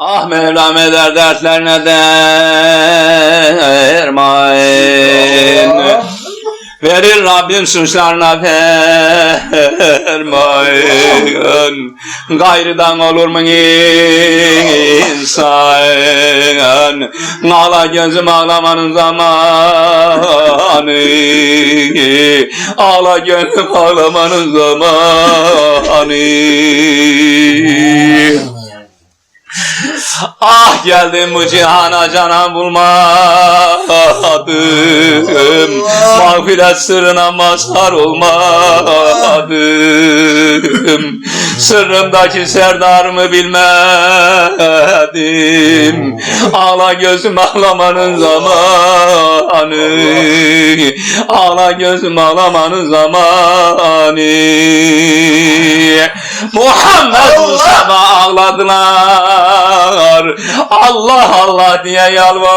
Ah Mevlam eder dertlerine derman. Verir Rabbim suçlarına ferman. Gayrıdan olur mu insan? Ağla gözüm ağlamanın zamanı. Ağla gönlüm ağlamanın zamanı. Ah geldim bu cihana canan bulmadım Mağfiret sırrına mazhar olmadım Sırrımdaki serdarımı bilmedim. Ağla gözüm ağlamanın zamanı. Ağla gözüm ağlamanın zamanı. Muhammed Mustafa ağladılar Allah Allah diye yalvardılar.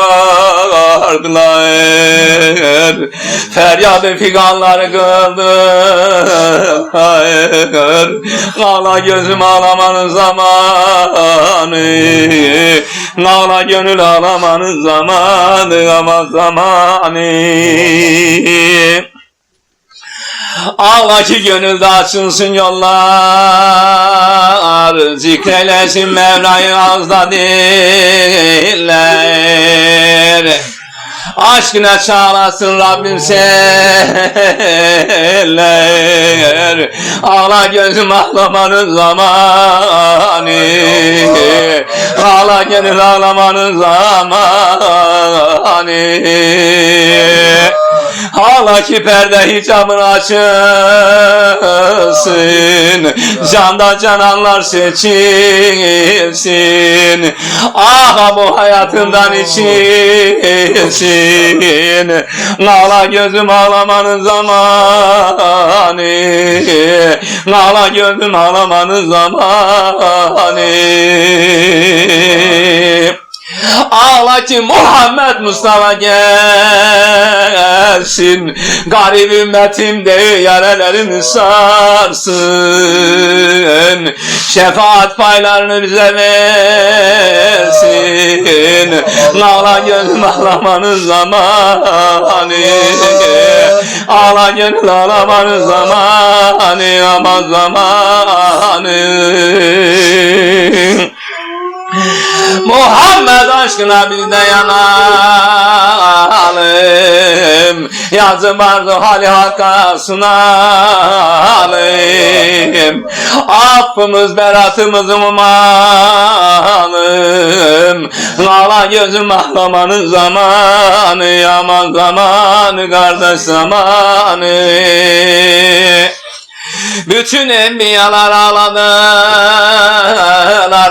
Feryadı figanları kıldılar. Ağla gözüm ağlamanın zamanı. Ağla gönül ağlamanın zamanı Ama zamanı Ağla ki gönülde açılsın yollar. Zikrelesin Mevla'yı ağızda diller. Aşkına çağlasın Rabbim seller. Ağla gözüm ağlamanın zamanı. Ağla gönül ağlamanın zamanı Hala ki perde hicabını açılsın. Canda cananlar seçilsin. Ah bu hayatından içilsin. Ağla gözüm ağlamanın zamanı. Ağla gözüm ağlamanın zamanı Ağla ki Muhammed Mustafa gelsin. Garip ümmetimde yarelerimi sarsın. Şefaat paylarını bize versin. Ağla gözüm ağlamanın zamanı. Ağla gönül ağlamanın zamanı. Aman zamanı Muhammed aşkına biz de yanalım. Yazım arzu hali hakka sunalım Affımız beratımızı umalım. Ağla gözüm ağlamanın zamanı Aman zamanı kardeş zamanı bütün enbiyalar ağladılar.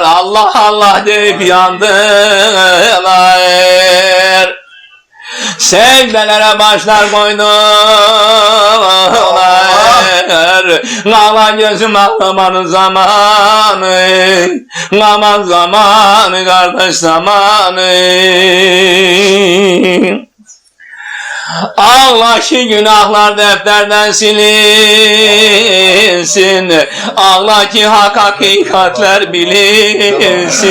Allah Allah deyip yandılar. Secdelere başlar koydular Ağla gözüm ağlamanın zamanı Aman zamanı kardeş zamanı Ağla ki günahlar defterden silinsin. Ağla ki hak hakikatler bilinsin.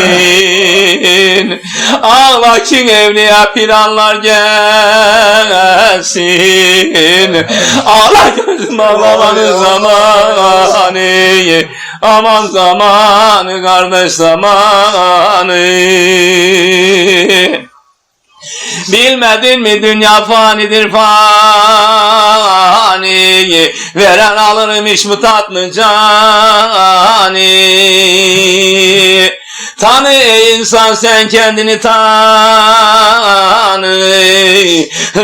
Ağla ki evliya planlar gelsin. Ağla gözüm ağlamanın zamanı Aman zamanı kardeş zamanı Bilmedin mi dünya fanidir fani? Veren alırmış bu tatlı cani? Tanı ey insan sen kendini tanı.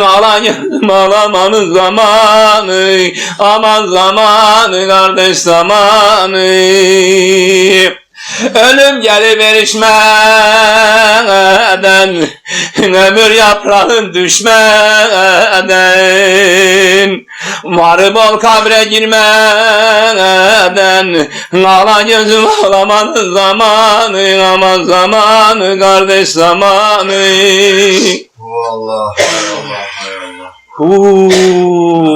Ağlayın ağlamanın zamanı. Aman zamanı kardeş zamanı Ölüm gelip erişmeden Ömür yaprağın düşmeden Varıp ol kabre girmeden Ağla gözüm ağlamanın zamanı Aman zamanı kardeş zamanı Allah, Allah, Allah.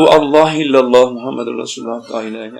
Allah illallah Muhammedur Resulullah la ilahe